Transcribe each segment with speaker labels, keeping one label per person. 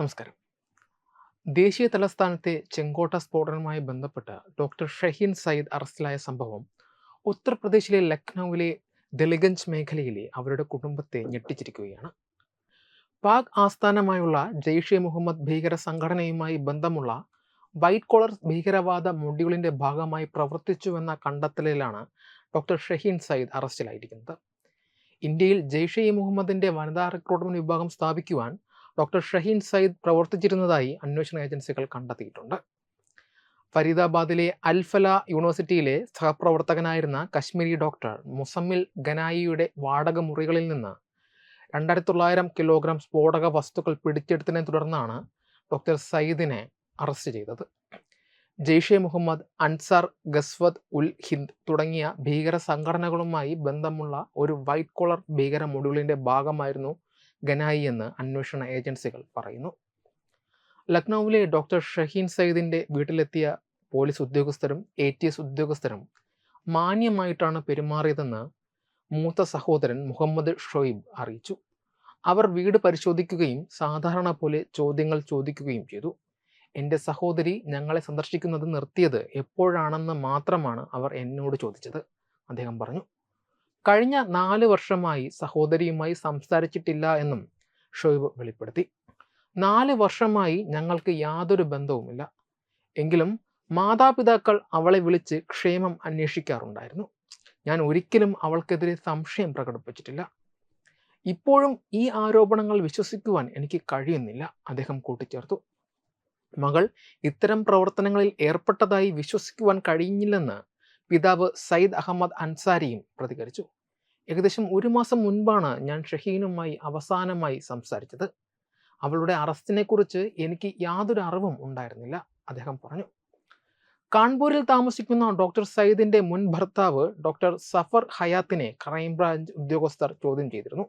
Speaker 1: നമസ്കാരം. ദേശീയ തലസ്ഥാനത്തെ ചെങ്കോട്ട സ്ഫോടനവുമായി ബന്ധപ്പെട്ട് ഡോക്ടർ ഷഹീൻ സയ്യിദ് അറസ്റ്റിലായ സംഭവം ഉത്തർപ്രദേശിലെ ലക്നൌവിലെ ദലിഗഞ്ച് മേഖലയിലെ അവരുടെ കുടുംബത്തെ ഞെട്ടിച്ചിരിക്കുകയാണ്. പാക് ആസ്ഥാനമായുള്ള ജെയ്ഷെ മുഹമ്മദ് ഭീകര സംഘടനയുമായി ബന്ധമുള്ള വൈറ്റ് കോളർ ഭീകരവാദ മൊഡ്യൂളിന്റെ ഭാഗമായി പ്രവർത്തിച്ചുവെന്ന കണ്ടെത്തലിലാണ് ഡോക്ടർ ഷഹീൻ സയ്യിദ് അറസ്റ്റിലായിരിക്കുന്നത്. ഇന്ത്യയിൽ ജെയ്ഷെ മുഹമ്മദിന്റെ വനിതാ റിക്രൂട്ട്മെന്റ് വിഭാഗം സ്ഥാപിക്കുവാൻ ഡോക്ടർ ഷഹീൻ സയ്യിദ് പ്രവർത്തിച്ചിരുന്നതായി അന്വേഷണ ഏജൻസികൾ കണ്ടെത്തിയിട്ടുണ്ട്. ഫരീദാബാദിലെ അൽഫല യൂണിവേഴ്സിറ്റിയിലെ സഹപ്രവർത്തകനായിരുന്ന കശ്മീരി ഡോക്ടർ മുസമ്മിൽ ഗനായിയുടെ വാടക മുറികളിൽ നിന്ന് രണ്ടായിരത്തി തൊള്ളായിരം കിലോഗ്രാം സ്ഫോടക വസ്തുക്കൾ പിടിച്ചെടുത്തതിനെ തുടർന്നാണ് ഡോക്ടർ സയ്യിദിനെ അറസ്റ്റ് ചെയ്തത്. ജെയ്ഷെ മുഹമ്മദ് അൻസാർ ഗസ്വദ് ഉൽ ഹിന്ദ് തുടങ്ങിയ ഭീകര സംഘടനകളുമായി ബന്ധമുള്ള ഒരു വൈറ്റ് കോളർ ഭീകര മൊഡ്യൂളിന്റെ ഭാഗമായിരുന്നു ഗനായി എന്ന് അന്വേഷണ ഏജൻസികൾ പറയുന്നു. ലക്നൌവിലെ ഡോക്ടർ ഷഹീൻ സയ്യിദിന്റെ വീട്ടിലെത്തിയ പോലീസ് ഉദ്യോഗസ്ഥരും എ ടി എസ് ഉദ്യോഗസ്ഥരും മാന്യമായിട്ടാണ് പെരുമാറിയതെന്ന് മൂത്ത സഹോദരൻ മുഹമ്മദ് ഷൊയ്ബ് അറിയിച്ചു. അവർ വീട് പരിശോധിക്കുകയും സാധാരണ പോലെ ചോദ്യങ്ങൾ ചോദിക്കുകയും ചെയ്തു. എന്റെ സഹോദരി ഞങ്ങളെ സന്ദർശിക്കുന്നത് നിർത്തിയത് എപ്പോഴാണെന്ന് മാത്രമാണ് അവർ എന്നോട് ചോദിച്ചത് അദ്ദേഹം പറഞ്ഞു. കഴിഞ്ഞ നാല് വർഷമായി സഹോദരിയുമായി സംസാരിച്ചിട്ടില്ല എന്നും ഷൊയ്ബ് വെളിപ്പെടുത്തി. നാല് വർഷമായി ഞങ്ങൾക്ക് യാതൊരു ബന്ധവുമില്ല. എങ്കിലും മാതാപിതാക്കൾ അവളെ വിളിച്ച് ക്ഷേമം അന്വേഷിക്കാറുണ്ടായിരുന്നു. ഞാൻ ഒരിക്കലും അവൾക്കെതിരെ സംശയം പ്രകടിപ്പിച്ചിട്ടില്ല. ഇപ്പോഴും ഈ ആരോപണങ്ങൾ വിശ്വസിക്കുവാൻ എനിക്ക് കഴിയുന്നില്ല. അദ്ദേഹം കൂട്ടിച്ചേർത്തു. മകൾ ഇത്തരം പ്രവർത്തനങ്ങളിൽ ഏർപ്പെട്ടതായി വിശ്വസിക്കുവാൻ കഴിഞ്ഞില്ലെന്ന് പിതാവ് സയ്യിദ് അഹമ്മദ് അൻസാരിയും പ്രതികരിച്ചു. ഏകദേശം ഒരു മാസം മുൻപാണ് ഞാൻ ഷഹീനുമായി അവസാനമായി സംസാരിച്ചത്. അവളുടെ അറസ്റ്റിനെക്കുറിച്ച് എനിക്ക് യാതൊരു അറിവും ഉണ്ടായിരുന്നില്ല അദ്ദേഹം പറഞ്ഞു. കാൺപൂരിൽ താമസിക്കുന്ന ഡോക്ടർ സയ്യിദിന്റെ മുൻ ഭർത്താവ് ഡോക്ടർ സഫർ ഹയാത്തിനെ ക്രൈംബ്രാഞ്ച് ഉദ്യോഗസ്ഥർ ചോദ്യം ചെയ്തിരുന്നു.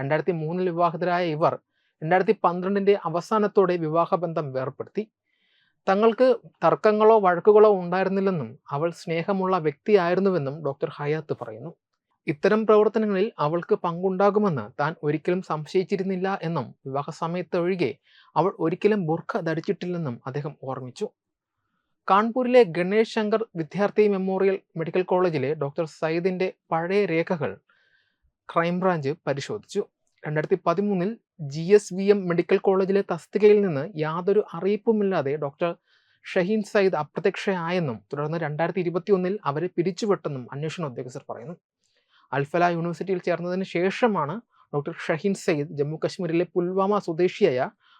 Speaker 1: രണ്ടായിരത്തി മൂന്നിൽ വിവാഹിതരായ ഇവർ രണ്ടായിരത്തി പന്ത്രണ്ടിന്റെ അവസാനത്തോടെ വിവാഹബന്ധം വേർപ്പെടുത്തി. തങ്ങൾക്ക് തർക്കങ്ങളോ വഴക്കുകളോ ഉണ്ടായിരുന്നില്ലെന്നും അവൾ സ്നേഹമുള്ള വ്യക്തിയായിരുന്നുവെന്നും ഡോക്ടർ ഹയാത്ത് പറയുന്നു. ഇത്തരം പ്രവർത്തനങ്ങളിൽ അവൾക്ക് പങ്കുണ്ടാകുമെന്ന് താൻ ഒരിക്കലും സംശയിച്ചിരുന്നില്ല എന്നും വിവാഹ അവൾ ഒരിക്കലും ബുർഖ ധരിച്ചിട്ടില്ലെന്നും അദ്ദേഹം ഓർമ്മിച്ചു. കാൺപൂരിലെ ഗണേഷ് ശങ്കർ വിദ്യാർത്ഥി മെമ്മോറിയൽ മെഡിക്കൽ കോളേജിലെ ഡോക്ടർ സയ്യിദിന്റെ പഴയ രേഖകൾ ക്രൈംബ്രാഞ്ച് പരിശോധിച്ചു. രണ്ടായിരത്തി പതിമൂന്നിൽ G S V M medical കോളേജിലെ തസ്തികയിൽ നിന്ന് യാതൊരു അറിയിപ്പുമില്ലാതെ ഡോക്ടർ ഷഹീൻ സയ്യിദ് അപ്രത്യക്ഷയായെന്നും തുടർന്ന് രണ്ടായിരത്തി ഇരുപത്തി ഒന്നിൽ അവരെ പിരിച്ചുവിട്ടെന്നും അന്വേഷണ ഉദ്യോഗസ്ഥർ പറയുന്നു. അൽഫല യൂണിവേഴ്സിറ്റിയിൽ ചേർന്നതിന് ശേഷമാണ് ഡോക്ടർ ഷഹീൻ സയ്യിദ് ജമ്മു കശ്മീരിലെ പുൽവാമ സ്വദേശിയായ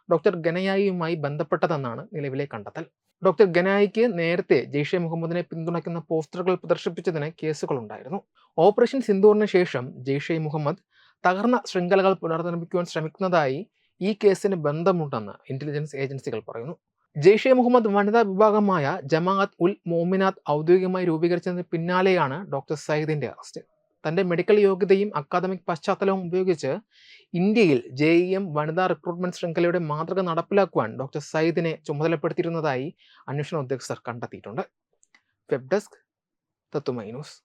Speaker 1: ഡോക്ടർ ഗനയായിയുമായി ബന്ധപ്പെട്ടതെന്നാണ് നിലവിലെ കണ്ടെത്തൽ. ഡോക്ടർ ഗനായിക്ക് നേരത്തെ ജെയ്ഷെ മുഹമ്മദിനെ പിന്തുണയ്ക്കുന്ന പോസ്റ്ററുകൾ പ്രദർശിപ്പിച്ചതിന് കേസുകളുണ്ടായിരുന്നു. ഓപ്പറേഷൻ സിന്ദൂറിന് ശേഷം ജെയ്ഷെ മുഹമ്മദ് തകർന്ന ശൃംഖലകൾ പുനർനിർമ്മിക്കുവാൻ ശ്രമിക്കുന്നതായി ഈ കേസിന് ബന്ധമുണ്ടെന്ന് ഇന്റലിജൻസ് ഏജൻസികൾ പറയുന്നു. ജെയ്ഷെ മുഹമ്മദ് വനിതാ വിഭാഗമായ ജമാഅത്ത് ഉൽ മോമിനാത്ത് ഔദ്യോഗികമായി രൂപീകരിച്ചതിന് പിന്നാലെയാണ് ഡോക്ടർ സയ്യിദിന്റെ അറസ്റ്റ് തന്റെ മെഡിക്കൽ യോഗ്യതയും അക്കാദമിക് പശ്ചാത്തലവും ഉപയോഗിച്ച് ഇന്ത്യയിൽ ജെ ഇ എം വനിതാ റിക്രൂട്ട്മെന്റ് ശൃംഖലയുടെ മാതൃക നടപ്പിലാക്കുവാൻ ഡോക്ടർ സയ്യിദിനെ ചുമതലപ്പെടുത്തിയിരുന്നതായി അന്വേഷണ ഉദ്യോഗസ്ഥർ കണ്ടെത്തിയിട്ടുണ്ട്. വെബ് ഡെസ്ക് തത്തുമൈ ന്യൂസ്